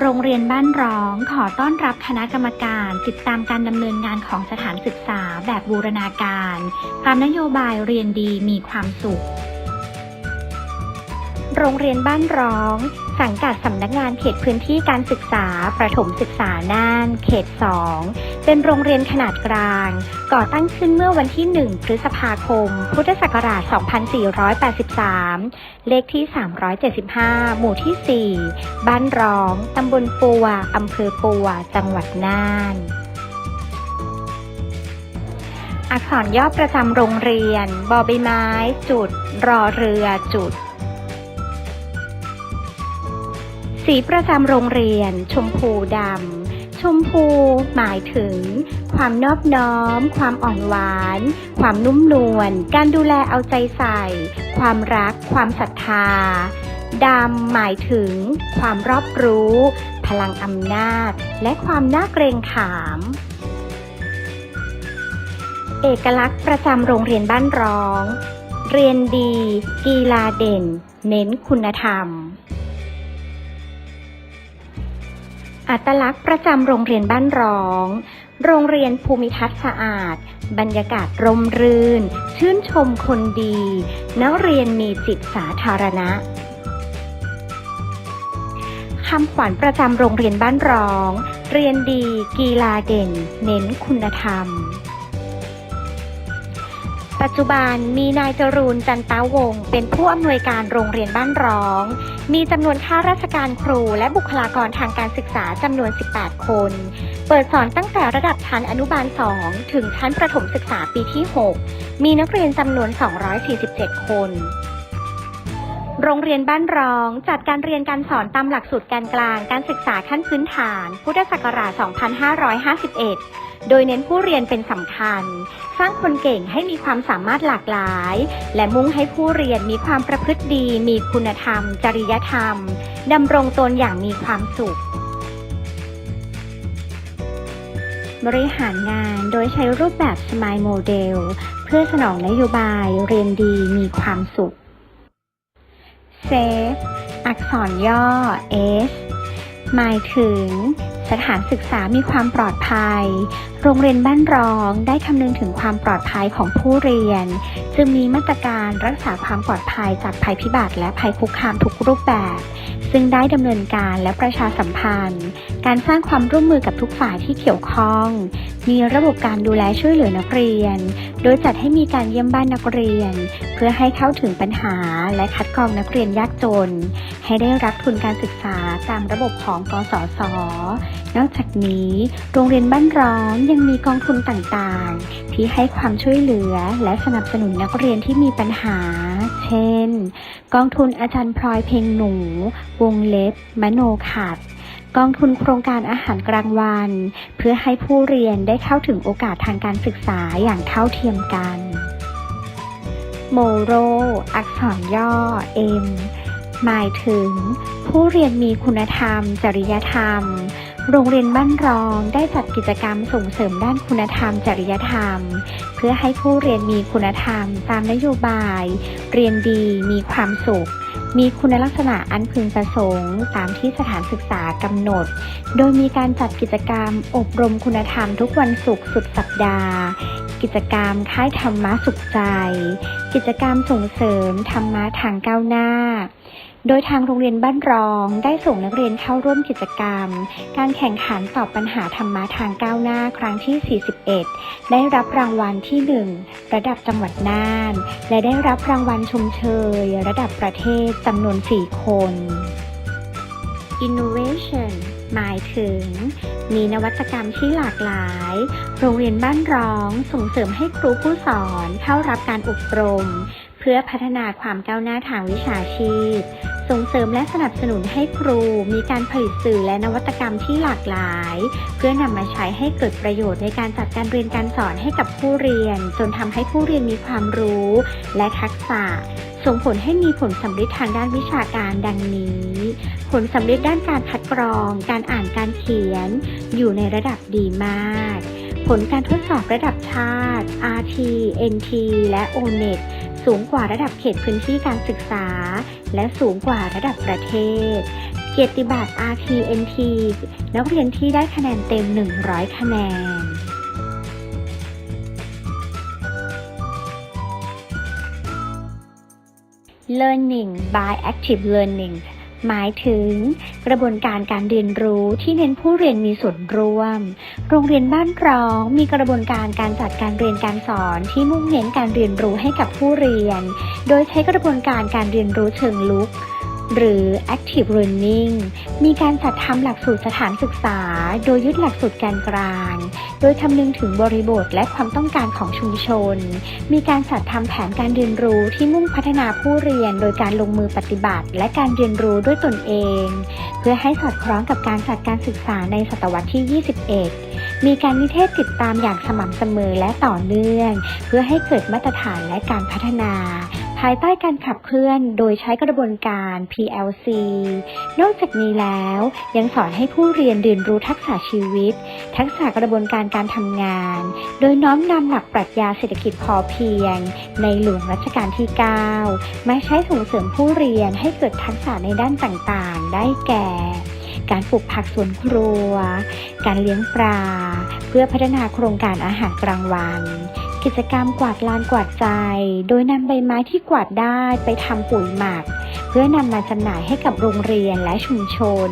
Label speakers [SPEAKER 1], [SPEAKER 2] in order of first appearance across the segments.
[SPEAKER 1] โรงเรียนบ้านร้องขอต้อนรับคณะกรรมการติดตามการดำเนินงานของสถานศึกษาแบบบูรณาการ ตามนโยบายเรียนดีมีความสุข โรงเรียนบ้านร้อง สังกัดสำนักงานเขตพื้นที่การศึกษา ประถมศึกษาน่าน เขต 2 เป็นโรงเรียนขนาดกลาง ก่อตั้งขึ้นเมื่อวันที่ 1 พฤษภาคม พุทธศักราช 2483 เลขที่ 375 หมู่ที่ 4 บ้านร้อง ตำบลปัว อำเภอปัว จังหวัดน่านอักษรย่อประจำโรงเรียน บอใบไม้ จุด รอเรือ จุด สีประจำโรงเรียน ชมพูดำ ชมพูหมายถึง ความนอบน้อม ความอ่อนหวาน ความนุ่มนวล การดูแลเอาใจใส่ ความรัก ความศรัทธาดำหมายถึง ความรอบรู้ พลังอำนาจ และความน่าเกรงขาม เอกลักษณ์ประจำโรงเรียนบ้านร้อง เรียนดี กีฬาเด่น เน้นคุณธรรม อัตลักษณ์ประจำโรงเรียนบ้านร้อง โรงเรียนภูมิทัศน์สะอาด บรรยากาศร่มรื่น ชื่นชมคนดี นักเรียนมีจิตสาธารณะคำขวัญประจำโรงเรียนบ้านร้อง เรียนดี กีฬาเด่น เน้นคุณธรรม ปัจจุบันมีนายจรูนจันตาวง เป็นผู้อำนวยการโรงเรียนบ้านร้อง มีจำนวนข้าราชการครูและบุคลากรทางการศึกษาจำนวน 18 คน เปิดสอนตั้งแต่ระดับชั้นอนุบาล 2 ถึงชั้นประถมศึกษาปีที่ 6 มีนักเรียนจำนวน 247 คน โรงเรียนบ้านรอง จัดการเรียนการสอนตามหลักสูตรการกลางการศึกษาขั้นพื้นฐาน พุทธศักราช 2551 โดยเน้นผู้เรียนเป็นสำคัญ สร้างคนเก่งให้มีความสามารถหลากหลาย และมุ่งให้ผู้เรียนมีความประพฤติดี มีคุณธรรม จริยธรรมดำรงตนอย่างมีความสุข บริหารงานโดยใช้รูปแบบ Smile Model เพื่อสนองนโยบายเรียนดีมีความสุข Safe อักษรย่อ S หมายถึง สถานศึกษามีความปลอดภัย โรงเรียนบ้านรองได้คำนึงถึงความปลอดภัยของผู้เรียน จึงมีมาตรการรักษาความปลอดภัยจากภัยพิบัติและภัยคุกคามทุกรูปแบบ ซึ่งได้ดำเนินการและประชาสัมพันธ์ การสร้างความร่วมมือกับทุกฝ่ายที่เกี่ยวข้อง มีระบบการดูแลช่วยเหลือนักเรียน โดยจัดให้มีการเยี่ยมบ้านนักเรียน เพื่อให้เข้าถึงปัญหาและคัดกรองนักเรียนยากจน ให้ได้รับทุนการศึกษาตามระบบของกสศนอกจากนี้ โรงเรียนบ้านร้องยังมีกองทุนต่างๆ ที่ให้ความช่วยเหลือและสนับสนุนนักเรียนที่มีปัญหา ช่น กองทุนอาจารย์พลอยเพลงหนู วงเล็บ มโนขัดกองทุนโครงการอาหารกลางวัน เพื่อให้ผู้เรียนได้เข้าถึงโอกาสทางการศึกษาอย่างเท่าเทียมกัน โมโร อักษรย่อ M หมายถึง ผู้เรียนมีคุณธรรม จริยธรรม โรงเรียนบ้านรองได้จัดกิจกรรมส่งเสริมด้านคุณธรรม จริยธรรม เพื่อให้ผู้เรียนมีคุณธรรม ตามนโยบาย เรียนดีมีความสุข มีคุณลักษณะอันพึงประสงค์ ตามที่สถานศึกษากำหนด โดยมีการจัดกิจกรรมอบรมคุณธรรมทุกวันศุกร์สุดสัปดาห์ กิจกรรมค่ายธรรมะสุขใจ กิจกรรมส่งเสริมธรรมะทางก้าวหน้า โดยทางโรงเรียนบ้านรองได้ส่งนักเรียนเข้าร่วมกิจกรรม การแข่งขันตอบปัญหาธรรมะทางก้าวหน้าครั้งที่ 41 ได้รับรางวัลที่ 1 ระดับจังหวัดน่าน และได้รับรางวัลชมเชย ระดับประเทศจำนวน 4 คน Innovation หมายถึง มีนวัตกรรมที่หลากหลาย โรงเรียนบ้านร้องส่งเสริมให้ครูผู้สอนเข้ารับการอบรม เพื่อพัฒนาความก้าวหน้าทางวิชาชีพ ส่งเสริมและสนับสนุนให้ครู มีการผลิตสื่อและนวัตกรรมที่หลากหลาย เพื่อนำมาใช้ให้เกิดประโยชน์ในการจัดการเรียนการสอนให้กับผู้เรียน จนทำให้ผู้เรียนมีความรู้และทักษะ ส่งผลให้มีผลสำลิดทางด้านวิชาการดังนี้ ผลสำลิดด้านการคัดกรอง การอ่านการเขียน อยู่ในระดับดีมาก ผลการทดสอบระดับชาติ RT NT และ ONET สูงกว่าระดับเขตพื้นที่การศึกษา และสูงกว่าระดับประเทศ เกียรติบัตร RTNT นักเรียนที่ได้คะแนนเต็ม 100 คะแนน Learning by Active Learning หมายถึง กระบวนการการเรียนรู้ที่เน้นผู้เรียนมีส่วนร่วม โรงเรียนบ้านร้องมีกระบวนการการจัดการเรียนการสอนที่มุ่งเน้นการเรียนรู้ให้กับผู้เรียน โดยใช้กระบวนการการเรียนรู้เชิงลุก หรือ active learning มีการจัดทำหลักสูตรสถานศึกษา โดยยึดหลักสูตรการกลาง โดยคำนึงถึงบริบทและความต้องการของชุมชน มีการจัดทำแผนการเรียนรู้ที่มุ่งพัฒนาผู้เรียน โดยการลงมือปฏิบัติ และการเรียนรู้ด้วยตนเอง เพื่อให้สอดคล้องกับการจัดการศึกษาในศตวรรษที่ 21 มีการนิเทศติดตามอย่างสม่ำเสมอและต่อเนื่อง เพื่อให้เกิดมาตรฐานและการพัฒนา ภายใต้การขับเคลื่อนโดยใช้กระบวนการ PLC นอกจากนี้แล้วยังสอนให้ผู้เรียนเรียนรู้ทักษะชีวิต ทักษะกระบวนการการทำงาน โดยน้อมนำหลักปรัชญาเศรษฐกิจพอเพียง ในหลวงรัชกาลที่ 9 มาใช้ส่งเสริมผู้เรียนให้เกิดทักษะในด้านต่างๆ ได้แก่ การปลูกผักสวนครัว การเลี้ยงปลา เพื่อพัฒนาโครงการอาหารกลางวัน กิจกรรมกวาดลานกวาดใจ โดยนำใบไม้ที่กวาดได้ไปทำปุ๋ยหมัก เพื่อนำมาจำหน่ายให้กับโรงเรียนและชุมชน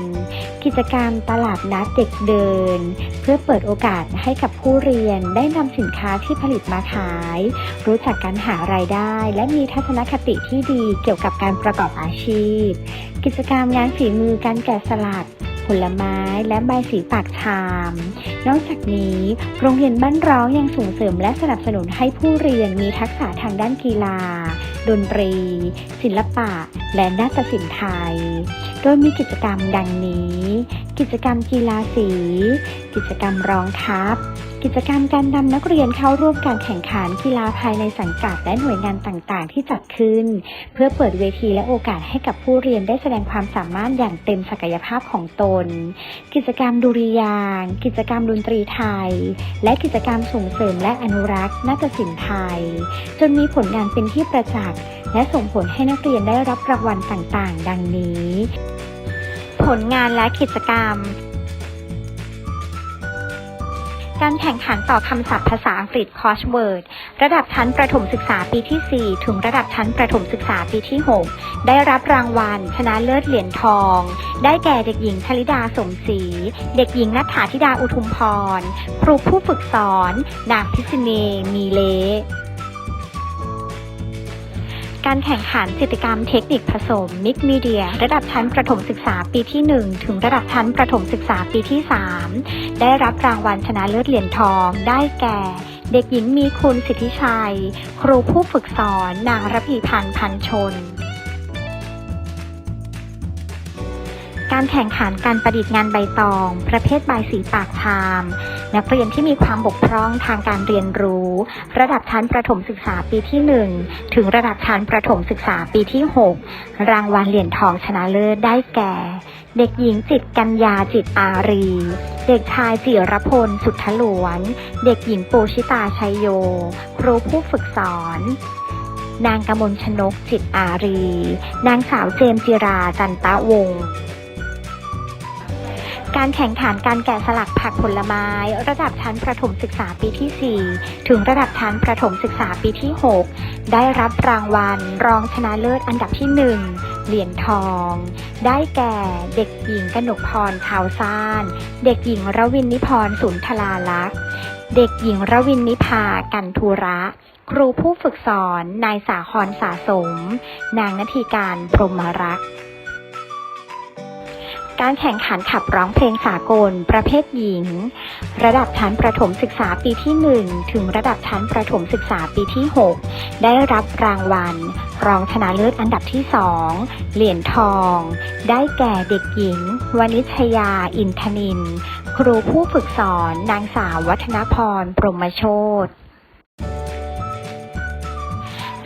[SPEAKER 1] กิจกรรมตลาดนัดเด็กเดิน เพื่อเปิดโอกาสให้กับผู้เรียนได้นำสินค้าที่ผลิตมาขาย รู้จักการหารายได้ และมีทัศนคติที่ดีเกี่ยวกับการประกอบอาชีพ กิจกรรมงานฝีมือการแกะสลัก ลไม้และใบสีปากชาม นอกจากนี้ โรงเรียนบ้านร้องยังส่งเสริมและสนับสนุนให้ผู้เรียนมีทักษะทางด้านกีฬา ดนตรี ศิลปะและนาฏศิลป์ไทย โดยมีกิจกรรมดังนี้ กิจกรรมกีฬาสี กิจกรรมร้องทัพ กิจกรรมการนำนักเรียนเข้าร่วมการแข่งขันกีฬาภายในสังกัดและหน่วยงานต่างๆ ที่จัดขึ้น เพื่อเปิดเวทีและโอกาสให้กับผู้เรียนได้แสดงความสามารถอย่างเต็มศักยภาพของตน กิจกรรมดุริยาง กิจกรรมดนตรีไทย และกิจกรรมส่งเสริมและอนุรักษ์นาฏศิลป์ไทย จนมีผลงานเป็นที่ประจักษ์และส่งผลให้นักเรียนได้รับรางวัลต่างๆ ดังนี้ ผลงานและกิจกรรม การแข่งขันต่อคำศัพท์ภาษาอังกฤษ Crossword ระดับชั้นประถมศึกษาปีที่ 4 ถึงระดับชั้นประถมศึกษาปีที่ 6 ได้รับรางวัล ชนะเลิศเหรียญทอง ได้แก่เด็กหญิงชลิดาสมศรี เด็กหญิงนัฐฐาธิดาอุทุมพร ครูผู้ฝึกสอน นางพิษเนมีเล การแข่งขันกิจกรรมเทคนิคผสมมิกมีเดีย ระดับชั้นประถมศึกษาปีที่ 1 ถึงระดับชั้นประถมศึกษาปีที่ 3 ได้รับรางวัลชนะเลิศเหรียญทอง ได้แก่ เด็กหญิงมีคุณสิทธิชัย ครูผู้ฝึกสอน นางระพีพันธ์พันชนการแข่งขันการประดิษฐ์งานใบตอง ประเภทใบสีปากชาม นักเรียนที่มีความบกพร่องทางการเรียนรู้ ระดับชั้นประถมศึกษาปีที่ 1 ถึงระดับชั้นประถมศึกษาปีที่ 6 รางวัลเหรียญทองชนะเลิศได้แก่ เด็กหญิงจิตกัญญาจิตอารี เด็กชายจิรพลสุทธลวน เด็กหญิงปูชิตาชัยโย ครูผู้ฝึกสอนนางกมลชนกจิตอารี นางสาวเจมจิราจันตะวงศ์ การแข่งขันการแกะสลักผักผลไม้ ระดับชั้นประถมศึกษาปีที่ 4 ถึงระดับชั้นประถมศึกษาปีที่ 6 ได้รับรางวัล รองชนะเลิศอันดับที่ 1 เหรียญทอง ได้แก่เด็กหญิงกนกพรชาวซ่าน เด็กหญิงระวินนิพรสุนทลาลักษ์เด็กหญิงระวินนิพากันทุระ ครูผู้ฝึกสอน นายสาครสาสม นางนาทีการพรหมรักษ์ การแข่งขันขับร้องเพลงสากล ประเภทหญิง ระดับชั้นประถมศึกษาปีที่ 1 ถึงระดับชั้นประถมศึกษาปีที่ 6 ได้รับรางวัล รองชนะเลิศอันดับที่ 2 เหรียญทอง ได้แก่เด็กหญิง วนิชยาอินทนิน ครูผู้ฝึกสอน นางสาววัฒนพรพรมโชต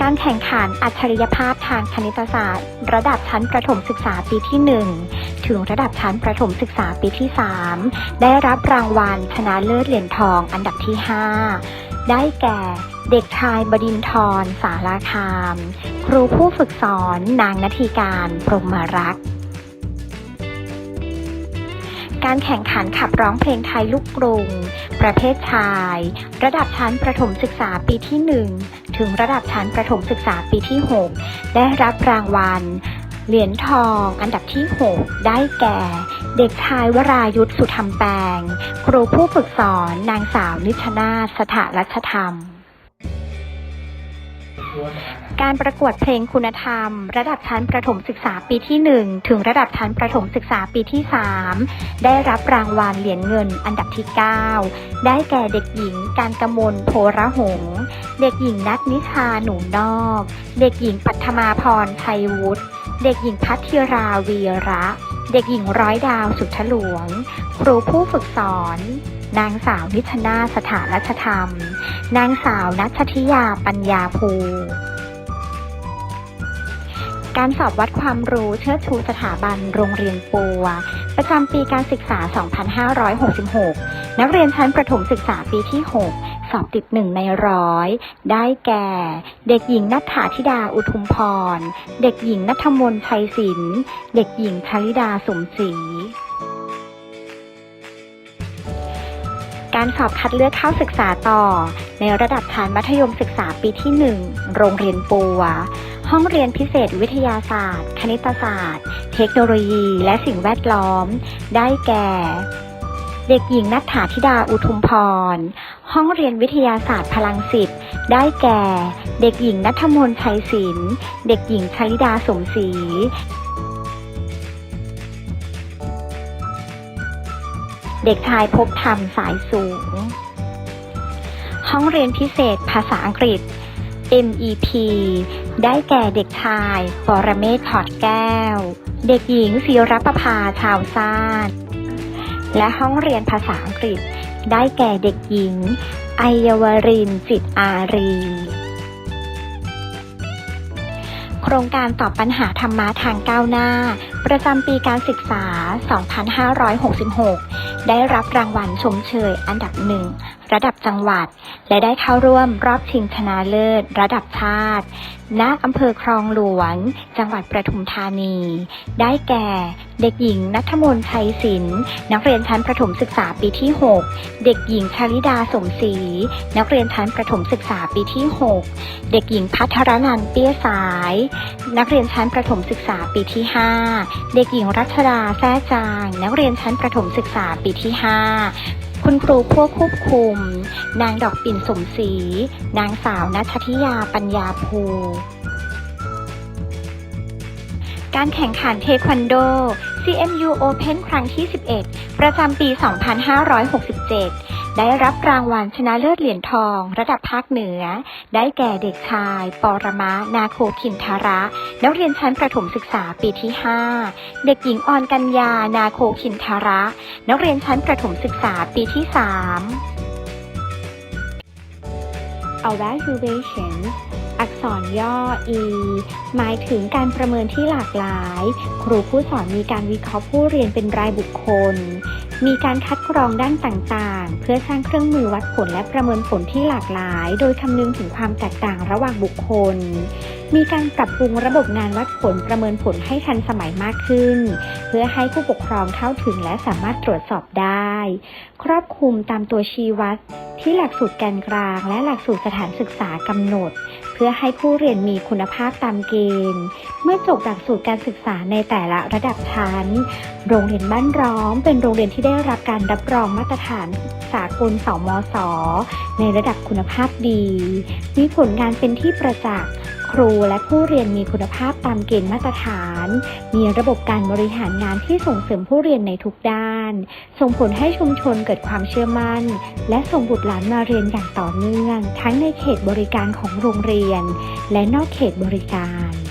[SPEAKER 1] การแข่งขันอัจฉริยภาพทางคณิตศาสตร์ ระดับชั้นประถมศึกษาปีที่ 1 ถึงระดับชั้นประถมศึกษาปีที่ 3 ได้รับรางวัลชนะเลิศเหรียญทองอันดับที่ 5 ได้แก่เด็กชายบดินทรสาราคาม ครูผู้ฝึกสอนนางนาทีการพรหมรักษ์การแข่งขันขับร้องเพลงไทยลูกกรุง ประเภทชาย ระดับชั้นประถมศึกษาปีที่ 1 ถึงระดับชั้นประถมศึกษาปีที่ 6 ได้รับรางวัล เหรียญทอง อันดับที่ 6 ได้แก่ เด็กชายวรายุทธสุธรรมแปลงครูผู้ฝึกสอน นางสาวนิชนาสถารัชธรรม การประกวดเพลงคุณธรรม ระดับชั้นประถมศึกษาปีที่ 1 ถึงระดับชั้นประถมศึกษาปีที่ 3 ได้รับรางวัลเหรียญเงินอันดับที่ 9 ได้แก่เด็กหญิง การกมลโพระหง เด็กหญิงนัทนิชาหนูนอก เด็กหญิงปัทมาพรชัยวุฒิเด็กหญิงพัทธิราวีระ เด็กหญิงร้อยดาวสุทธหลวง ครูผู้ฝึกสอน นางสาวนิชนาสถารัชธรรม นางสาวนัชทิยาปัญญาภูการสอบวัดความรู้เชิดชูสถาบันโรงเรียนปัว ประจำปีการศึกษา 2566 นักเรียนชั้นประถมศึกษาปีที่ 6 สอบติดหนึ่งในร้อย ได้แก่ เด็กหญิงนัทธาธิดาอุทุมพร เด็กหญิงนัทมนชัยศิลป์เด็กหญิงชลิดาสมศรี การสอบคัดเลือกเข้าศึกษาต่อ ในระดับชั้นมัธยมศึกษาปีที่ 1 โรงเรียนปัว ห้องเรียนพิเศษวิทยาศาสตร์ คณิตศาสตร์ เทคโนโลยี และสิ่งแวดล้อม ได้แก่ เด็กหญิงนัทธาธิดาอุทุมพร ห้องเรียนวิทยาศาสตร์พลังสิทธิ์ได้แก่ เด็กหญิงนัทมนชัยศิลป์ เด็กหญิงชลิดาสมศรี เด็กชายพบธรรมสายสูง ห้องเรียนพิเศษภาษาอังกฤษ MEP ได้แก่เด็กชายปรเมศขอดแก้ว เด็กหญิงศิรประภาชาวซ่านและห้องเรียนภาษาอังกฤษ ได้แก่เด็กหญิงไอยวรินจิตอารี โครงการตอบปัญหาธรรมะทางก้าวหน้า ประจำปีการศึกษา 2566 ได้รับรางวัลชมเชยอันดับหนึ่ง ระดับจังหวัด และได้เข้าร่วมรอบชิงชนะเลิศ ระดับชาติ ณ อำเภอคลองหลวง จังหวัดประทุมธานี ได้แก่ เด็กหญิงนัทมนชัยศิลป์นักเรียนชั้นประถมศึกษาปีที่ 6 เด็กหญิงชลิดาสมศรีนักเรียนชั้นประถมศึกษาปีที่ 6 เด็กหญิงพัทรนันท์เปี้ยสาย นักเรียนชั้นประถมศึกษาปีที่ 5 เด็กหญิงรัชดาแท้จาง นักเรียนชั้นประถมศึกษาปีที่ 5 คุณครูผู้ควบคุม นางดอกปิ่นสมศรี นางสาวนัทธิยาปัญญาภู การแข่งขันเทควันโด CMU Open ครั้งที่ 11 ประจำปี 2567 ได้รับรางวัลชนะเลิศเหรียญทอง ระดับภาคเหนือ ได้แก่เด็กชาย ปรมะนาโคคินทาระ นักเรียนชั้นประถมศึกษาปีที่ 5 เด็กหญิงออนกัญญา นาโคคินทาระ นักเรียนชั้นประถมศึกษาปีที่ 3 evaluation อักษรย่อ e หมายถึงการประเมินที่หลากหลาย ครูผู้สอนมีการวิเคราะห์ผู้เรียนเป็นรายบุคคล มีการคัดกรองด้านต่างๆ เพื่อสร้างเครื่องมือวัดผลและประเมินผลที่หลากหลาย โดยคำนึงถึงความแตกต่างระหว่างบุคคล มีการปรับปรุงระบบงานวัดผลประเมินผลให้ทันสมัยมากขึ้น เพื่อให้ผู้ปกครองเข้าถึงและสามารถตรวจสอบได้ ครอบคลุมตามตัวชี้วัด ที่หลักสูตรแกนกลาง และหลักสูตรสถานศึกษากำหนด เพื่อให้ผู้เรียนมีคุณภาพตามเกณฑ์ เมื่อจบหลักสูตรการศึกษาในแต่ละระดับชั้น โรงเรียนบ้านร้องเป็นโรงเรียนที่ได้รับการรับรองมาตรฐานสากลสมศในระดับคุณภาพดี มีผลงานเป็นที่ประจักษ์ ครูและผู้เรียนมีคุณภาพตามเกณฑ์มาตรฐาน มีระบบการบริหารงานที่ส่งเสริมผู้เรียนในทุกด้าน ส่งผลให้ชุมชนเกิดความเชื่อมั่น และส่งบุตรหลานมาเรียนอย่างต่อเนื่อง ทั้งในเขตบริการของโรงเรียน และนอกเขตบริการ